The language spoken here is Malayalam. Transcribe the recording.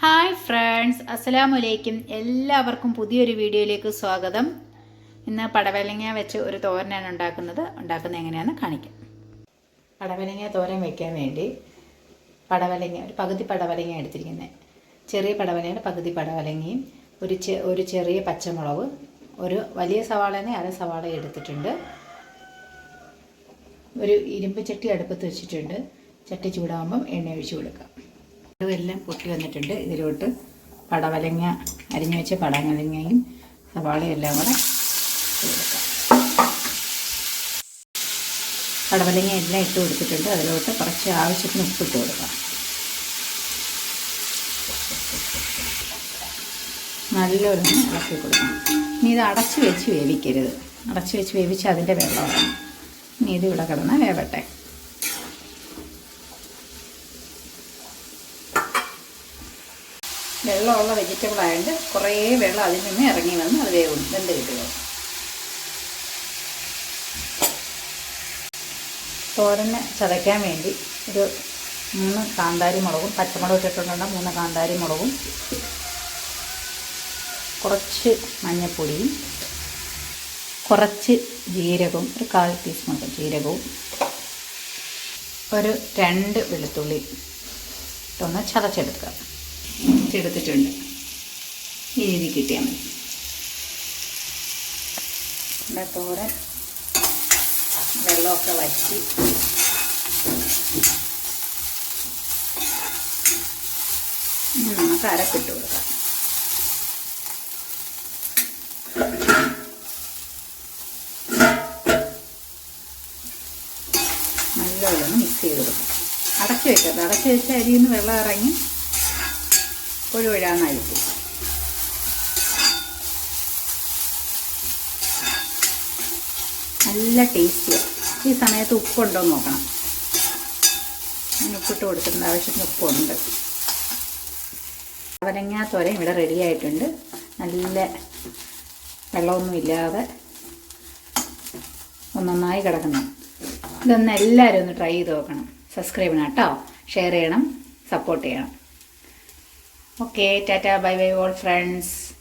ഹായ് ഫ്രണ്ട്സ് അസ്സലാമു അലൈക്കും എല്ലാവർക്കും പുതിയൊരു വീഡിയോയിലേക്ക് സ്വാഗതം. ഇന്ന് പടവലങ്ങ വെച്ച് ഒരു തോരനാണ് ഉണ്ടാക്കുന്നത്. ഉണ്ടാക്കുന്നത് എങ്ങനെയാണെന്ന് കാണിക്കാം. പടവലങ്ങ തോരൻ വെക്കാൻ വേണ്ടി പടവലങ്ങ ഒരു പകുതി പടവലങ്ങ എടുത്തിരിക്കുന്നത് ചെറിയ പടവലങ്ങയുടെ പകുതി പടവലങ്ങയും ഒരു ചെ ഒരു ചെറിയ പച്ചമുളക് ഒരു വലിയ സവാളനെ അര സവാള എടുത്തിട്ടുണ്ട്. ഒരു ഇരുമ്പ് ചട്ടി അടുപ്പത്ത് വെച്ചിട്ടുണ്ട്. ചട്ടി ചൂടാകുമ്പം എണ്ണ ഒഴിച്ച് കൊടുക്കാം. എല്ലാം പൊട്ടി വന്നിട്ടുണ്ട്. ഇതിലോട്ട് പടവലങ്ങ അരിഞ്ഞു വെച്ച പടവലങ്ങയും സവാളയും എല്ലാം കൂടെ പടവലങ്ങ എല്ലാം ഇട്ട് കൊടുത്തിട്ടുണ്ട്. അതിലോട്ട് കുറച്ച് ആവശ്യത്തിന് ഉപ്പിട്ട് കൊടുക്കാം. നല്ലൊരു ഇളക്കി കൊടുക്കണം. ഇനി ഇത് അടച്ച് വെച്ച് വേവിക്കരുത്. അടച്ച് വെച്ച് വേവിച്ച് അതിന്റെ വെള്ളമാണ്. ഇനി ഇത് ഇവിടെ കിടന്ന് വേവട്ടെ. വെള്ളമുള്ള വെജിറ്റബിൾ ആയതുകൊണ്ട് കുറേ വെള്ളം അതിൽ നിന്ന് ഇറങ്ങി വന്ന് അത് വേവും വെന്ത് കിട്ടുക തോരന് ചതയ്ക്കാൻ വേണ്ടി ഒരു മൂന്ന് കാന്താരി മുളകും പച്ചമുളക് ഇട്ടിട്ടുള്ള മൂന്ന് കാന്താരി മുളകും കുറച്ച് മഞ്ഞൾപ്പൊടിയും കുറച്ച് ജീരകവും ഒരു കാൽ ടീസ്പൂൺ ജീരകവും ഒരു രണ്ട് വെളുത്തുള്ളി ഇട്ടൊന്ന് ചതച്ചെടുക്കുക. എടുത്തിട്ടുണ്ട്. ഈ രീതി കിട്ടിയാൽ മതി. നമ്മുടെ തോരൻ വെള്ളമൊക്കെ വറ്റി. നമുക്ക് അരപ്പിട്ട് കൊടുക്കാം. നല്ലപോലെ മിക്സ് ചെയ്ത് കൊടുക്കാം. അടച്ചു വെക്കരുത് അടച്ചു വെച്ച അരിയിൽ നിന്ന് വെള്ളം ഇറങ്ങി ഒഴിവിടാന്നായിരിക്കും നല്ല ടേസ്റ്റിയാണ് ഈ സമയത്ത് ഉപ്പുണ്ടോ എന്ന് നോക്കണം. ഞാൻ ഉപ്പിട്ട് കൊടുത്തിട്ടുണ്ട്. ആവശ്യത്തിന് ഉപ്പുണ്ട്. അവരങ്ങാ തോരൻ ഇവിടെ റെഡി ആയിട്ടുണ്ട്. നല്ല വെള്ളമൊന്നും ഇല്ലാതെ ഒന്നൊന്നായി കിടക്കുന്നു ഇതൊന്ന് എല്ലാവരും ഒന്ന് ട്രൈ ചെയ്ത് നോക്കണം. സബ്സ്ക്രൈബ് ചെയ്യണം കേട്ടോ. ഷെയർ ചെയ്യണം. സപ്പോർട്ട് ചെയ്യണം. Okay, tata, bye bye, all friends.